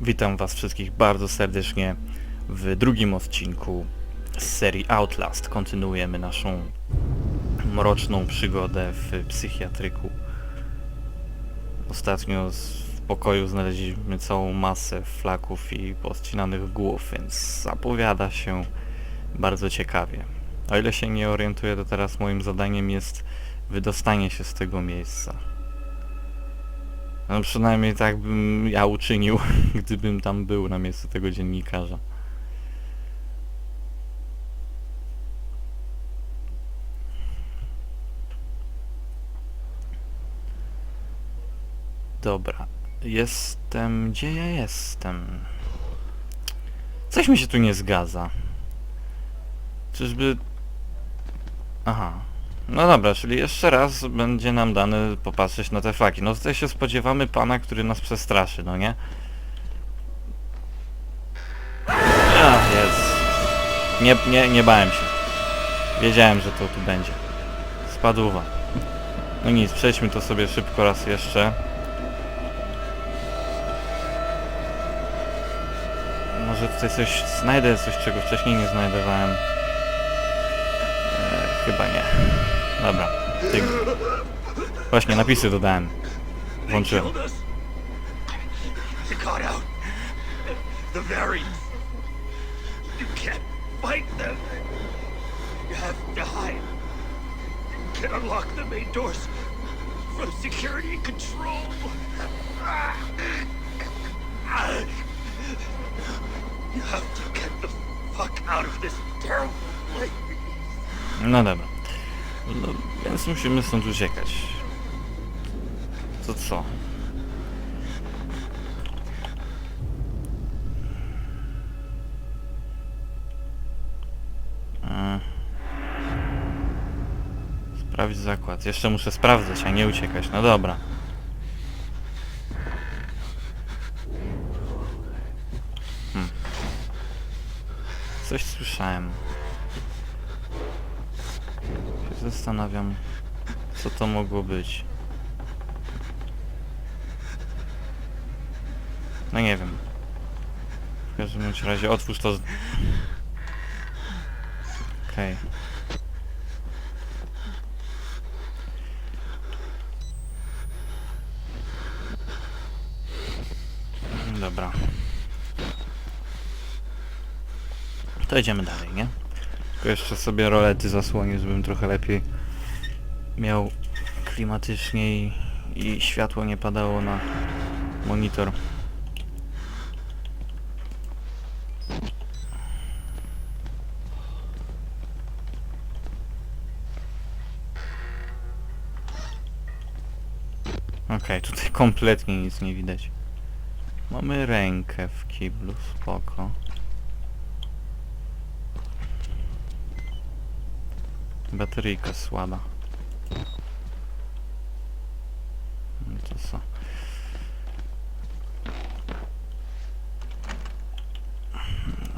Witam Was wszystkich bardzo serdecznie w drugim odcinku z serii Outlast. Kontynuujemy naszą mroczną przygodę w psychiatryku. Ostatnio w pokoju znaleźliśmy całą masę flaków i poodcinanych głów, więc zapowiada się bardzo ciekawie. O ile się nie orientuję, to teraz moim zadaniem jest wydostanie się z tego miejsca. No przynajmniej tak bym ja uczynił, gdybym tam był na miejscu tego dziennikarza. Dobra. Jestem... Gdzie ja jestem? Coś mi się tu nie zgadza. Czyżby... Aha. No dobra, czyli jeszcze raz będzie nam dane popatrzeć na te flaki. No tutaj się spodziewamy pana, który nas przestraszy, no nie? Ach, jest. Nie, nie, nie bałem się. Wiedziałem, że to tu będzie. Spadłowa. No nic, przejdźmy to sobie szybko raz jeszcze. Może tutaj coś znajdę, coś czego wcześniej nie znajdowałem. E, chyba nie. Dobra. Ty... Właśnie, napisy dodałem. Włączyłem. killed us. You got out. The variants. You can't fight them. You have to hide. You can unlock the main doors from security control. You have to get the fuck out of this terrible place. No dobra. No, więc musimy stąd uciekać. To co? E. Sprawdź zakład. Jeszcze muszę sprawdzać, a nie uciekać. No dobra. Hmm. Coś słyszałem. Zastanawiam, co to mogło być. No nie wiem. W każdym razie otwórz to... z- Okej. Dobra. To idziemy dalej, nie? Tylko jeszcze sobie rolety zasłonię, żebym trochę lepiej miał klimatycznie i, i światło nie padało na monitor. Okej, tutaj kompletnie nic nie widać. Mamy rękę w kiblu, spoko. Bateryjka słaba. No to co?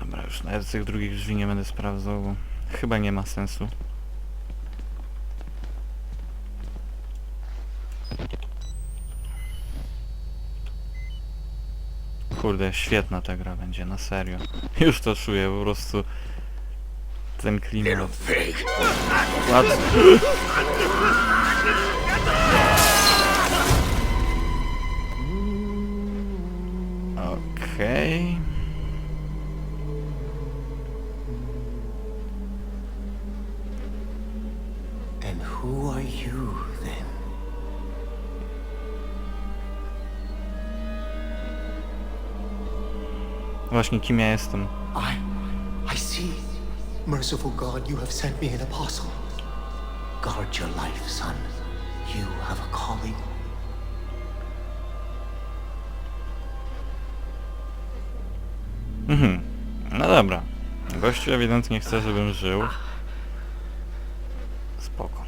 Dobra, już nawet tych drugich drzwi nie będę sprawdzał, bo chyba nie ma sensu. Kurde, świetna ta gra będzie, na serio. Już to czuję, po prostu ten klimat. What? Okej. And who are you then? Właśnie kim ja jestem? I. Merciful God, you have sent me an apostle. Guard your life, son. You have a calling. Mhm. No dobra. Gościu ewidentnie chce, żebym żył. Spoko.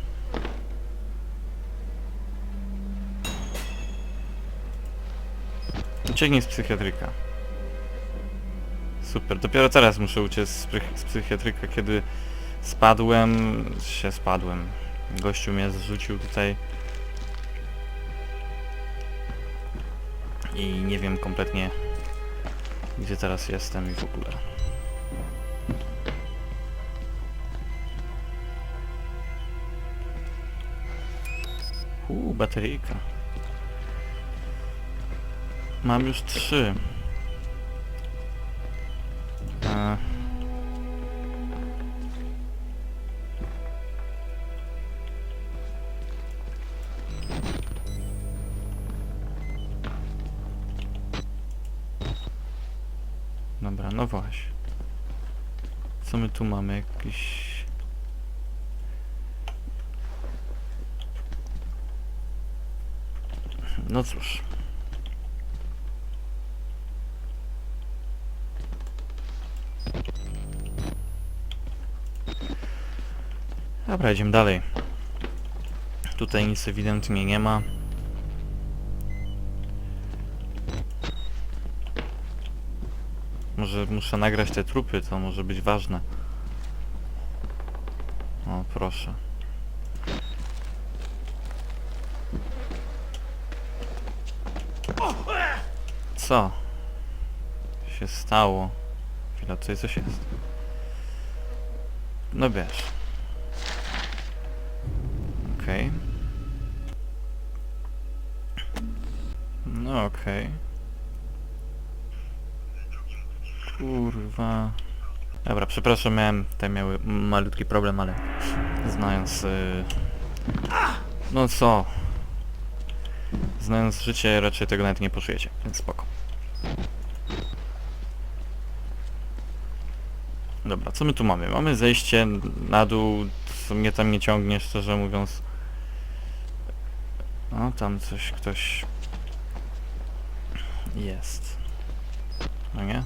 Ucieknij z psychiatryka. Super. Dopiero teraz muszę uciec z, prych- z psychiatryka, kiedy spadłem... się spadłem. Gościu mnie zrzucił tutaj. I nie wiem kompletnie Gdzie teraz jestem i w ogóle. Uuu, bateryjka. Mam już trzy. Dobra, no właśnie. Co my tu mamy? Jakiś... No cóż. Dobra, idziemy dalej. Tutaj nic ewidentnie nie ma. Może muszę nagrać te trupy, to może być ważne. O, proszę. Co? się stało? Chwila, tutaj coś jest. No wiesz. No okej. Kurwa. Dobra, przepraszam, miałem tutaj miały malutki problem, ale znając... y, No co? Znając życie raczej tego nawet nie poczujecie, więc spoko. Dobra, co my tu mamy? Mamy zejście na dół, co mnie tam nie ciągnie, szczerze mówiąc. O, tam coś, ktoś... Jest. No nie?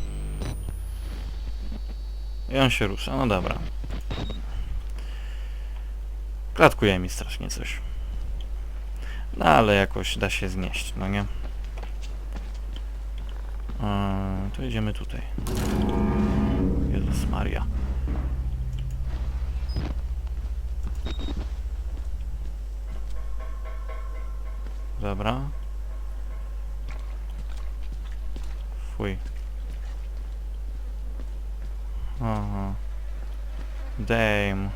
I on się rusza, no dobra. Klatkuje mi strasznie coś. No ale jakoś da się znieść, no nie? Eee, to idziemy tutaj. Jezus Maria. Dobra. Fuj. Aha. Damn.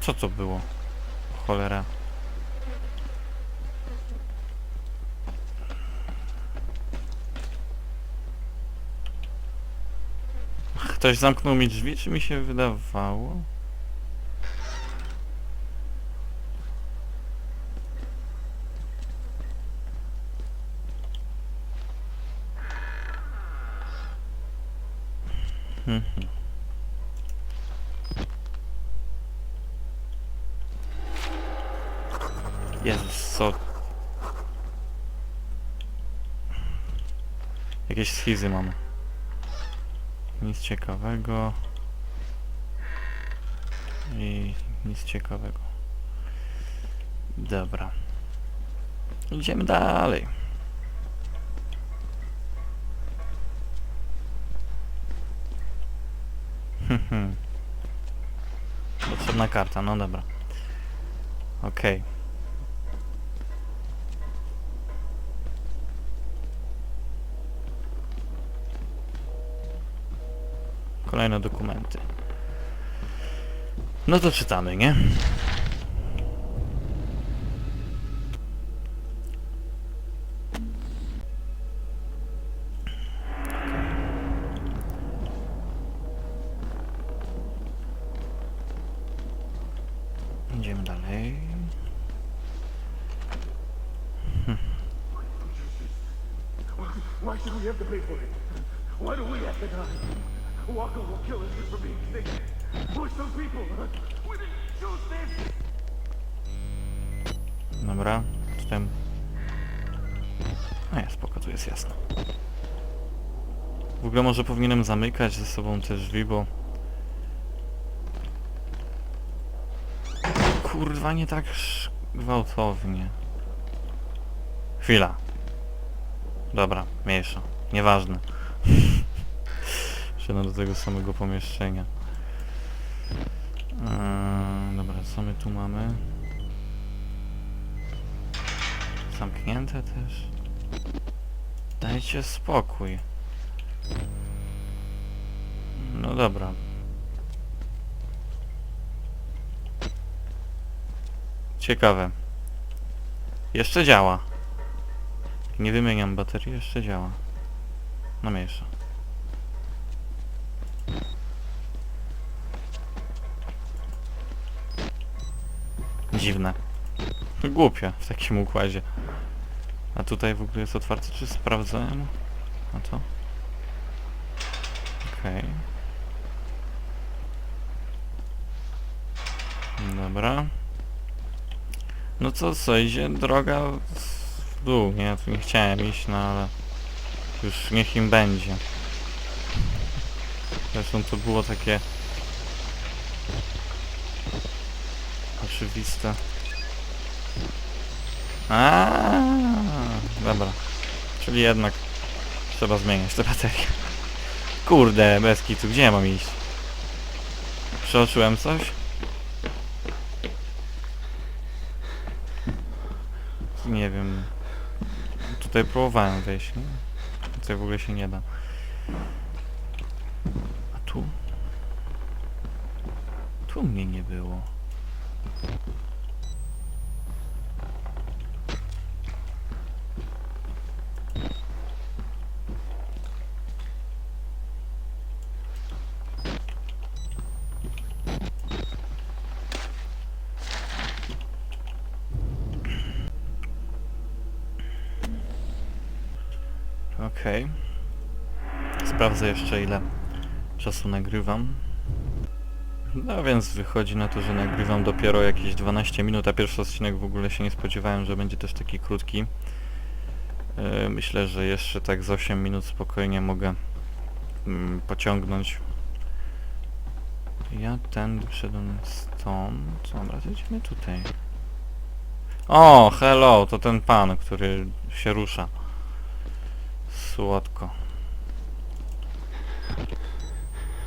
Co to było? Cholera. Ktoś zamknął mi drzwi, czy mi się wydawało? Jezus, co? Jakieś schizy mamy. Nic ciekawego. I nic ciekawego. Dobra. Idziemy dalej. Potrzebna karta, no dobra. Okej. Kolejne dokumenty. No to czytamy, nie? Idziemy dalej. Why should we have to pay for it? Why do we have to die? Walker will kill us for being sick. Push people. We didn't this. Dobra, tutaj... A ja spoko, tu jest jasno. W ogóle może powinienem zamykać ze sobą te drzwi, bo... Kurwa, nie tak sz- gwałtownie. Chwila. Dobra, mniejsza. Nieważne. Wszedłem do tego samego pomieszczenia. Eee, dobra, co my tu mamy? zamknięte też. Dajcie spokój. No dobra. Ciekawe. Jeszcze działa. Nie wymieniam baterii, jeszcze działa. No mniejsza. Dziwne. Głupie w takim układzie. A tutaj w ogóle jest otwarte, czy sprawdzałem? A to? Okej. Dobra. No co, co, idzie droga w dół, nie? Tu nie chciałem iść, no ale już niech im będzie. Zresztą to było takie oczywiste. A, dobra. Czyli jednak trzeba zmieniać te baterie. Kurde, bez kitu, gdzie ja mam iść? Przeoczyłem coś? Nie wiem. Tutaj próbowałem wejść, nie? Tutaj w ogóle się nie da. A tu? Tu mnie nie było. Okej. Sprawdzę jeszcze ile czasu nagrywam. No więc wychodzi na to, że nagrywam dopiero jakieś 12 minut, a pierwszy odcinek w ogóle się nie spodziewałem, że będzie też taki krótki. Yy, myślę, że jeszcze tak z 8 minut spokojnie mogę mm, pociągnąć. Ja tędy wszedłem stąd. Dobra, to idziemy tutaj. O, hello, to ten pan, który się rusza. Słodko.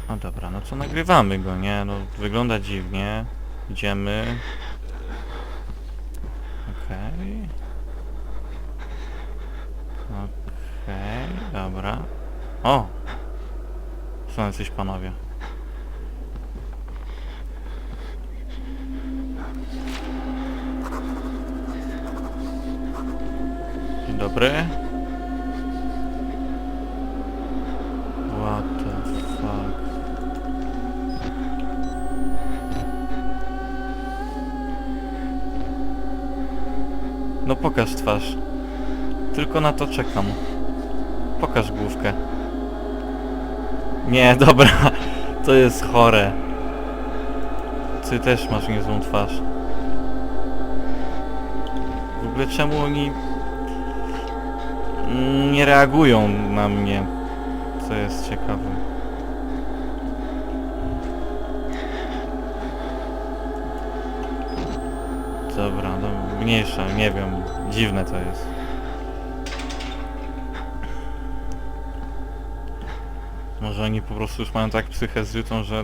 No dobra, no co nagrywamy go, nie? No wygląda dziwnie. Idziemy. Okej. Okej, dobra. O! Są jacyś panowie. Dzień dobry. What pokaż twarz. Tylko na to czekam. Pokaż główkę. Nie, dobra. To jest chore. Ty też masz niezłą twarz. W ogóle czemu oni nie reagują na mnie? Co jest ciekawe. Dobra, no mniejsza, nie wiem. Dziwne to jest. Może oni po prostu już mają tak psychę zrytą, że...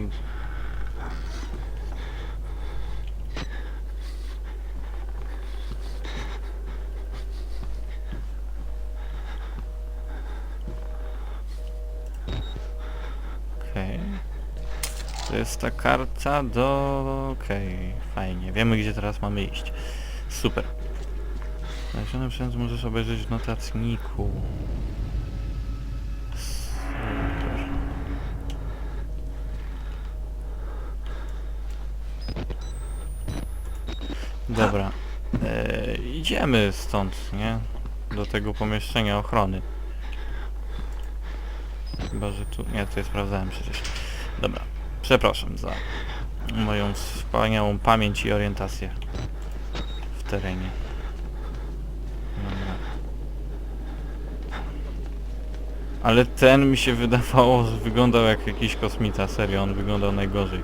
Okej. To jest ta karta do... Okej, fajnie. Wiemy gdzie teraz mamy iść. Super. Znaleziony sprzęt możesz obejrzeć w notatniku. Dobra. E, idziemy stąd, nie? Do tego pomieszczenia ochrony. Chyba, że tu... Nie, ja sprawdzałem przecież. Dobra. Przepraszam za moją wspaniałą pamięć i orientację w terenie. Ale ten mi się wydawało, że wyglądał jak jakiś kosmita, serio, on wyglądał najgorzej.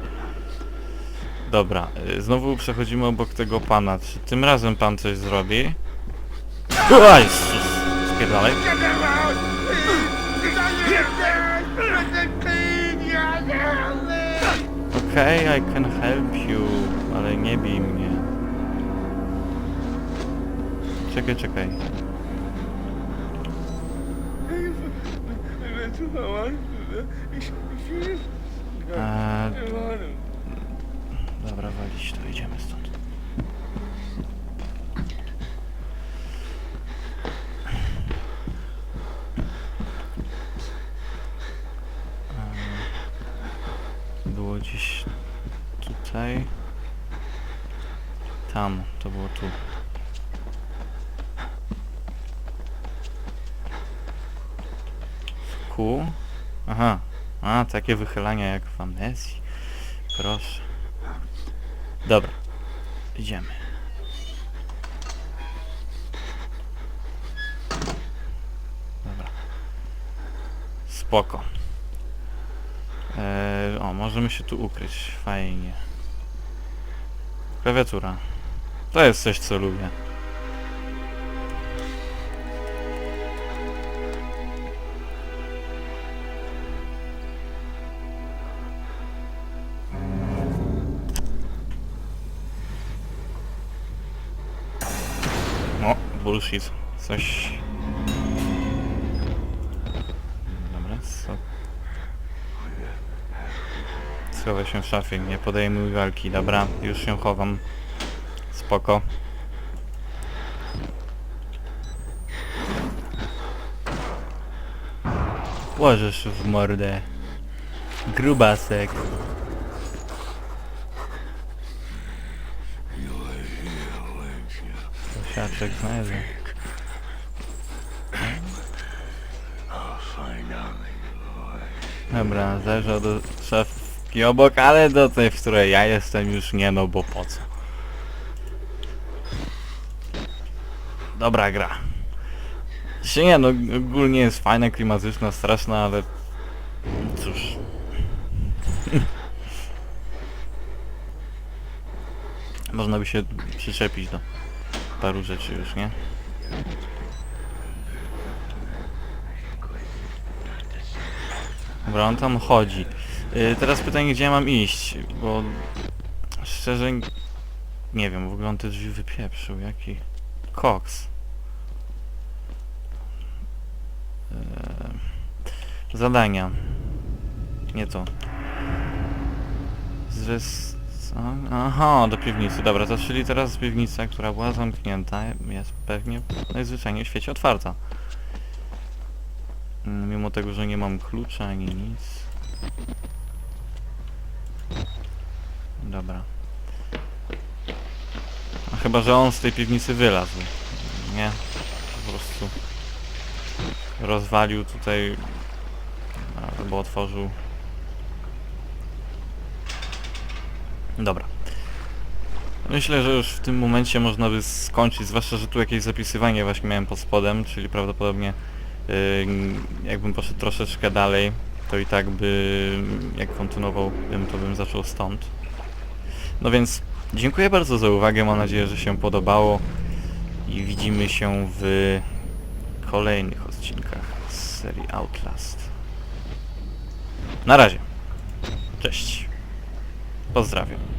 Dobra, y, znowu przechodzimy obok tego pana. Czy tym razem pan coś zrobi? Spierdalaj. Okej, okay, I can help you, ale nie bij mnie. Czekaj, czekaj. Eee, dobra, walić to, idziemy stąd. Tu. Ku? Aha. A, takie wychylania jak w amnezji. Proszę. Dobra. Idziemy. Dobra. Spoko. Eee, o, możemy się tu ukryć. Fajnie. Klawiatura. To jest coś, co lubię. O, bullshit. Coś... Dobra, co... Schowaj się w szafie, nie podejmuj walki. Dobra, już się chowam. Spoko. Łożysz w mordę. Grubasek. Siaczek znajdę. Dobra, zajrzał do szafki obok, ale do tej, w której ja jestem już nie, no bo po co. Dobra gra. Się nie, no ogólnie jest fajna, klimatyczna, straszna, ale cóż. Można by się przyczepić do paru rzeczy już, nie? Dobra, on tam chodzi. Y, teraz pytanie, gdzie ja mam iść, bo szczerze nie wiem, w ogóle on te drzwi wypieprzył, jaki koks. Eee, zadania. Nie to. Zres... Aha, do piwnicy. Dobra, to czyli teraz piwnica, która była zamknięta, jest pewnie najzwyczajniej w świecie otwarta. Mm, Mimo tego, że nie mam klucza ani nic. Dobra. Chyba, że on z tej piwnicy wylazł. Nie? Po prostu rozwalił tutaj albo otworzył. Dobra. Myślę, że już w tym momencie można by skończyć, zwłaszcza, że tu jakieś zapisywanie właśnie miałem pod spodem, czyli prawdopodobnie Yy, jakbym poszedł troszeczkę dalej, to i tak by, jak kontynuował, bym, to bym zaczął stąd. No więc dziękuję bardzo za uwagę, mam nadzieję, że się podobało i widzimy się w kolejnych odcinkach z serii Outlast. Na razie. Cześć. Pozdrawiam.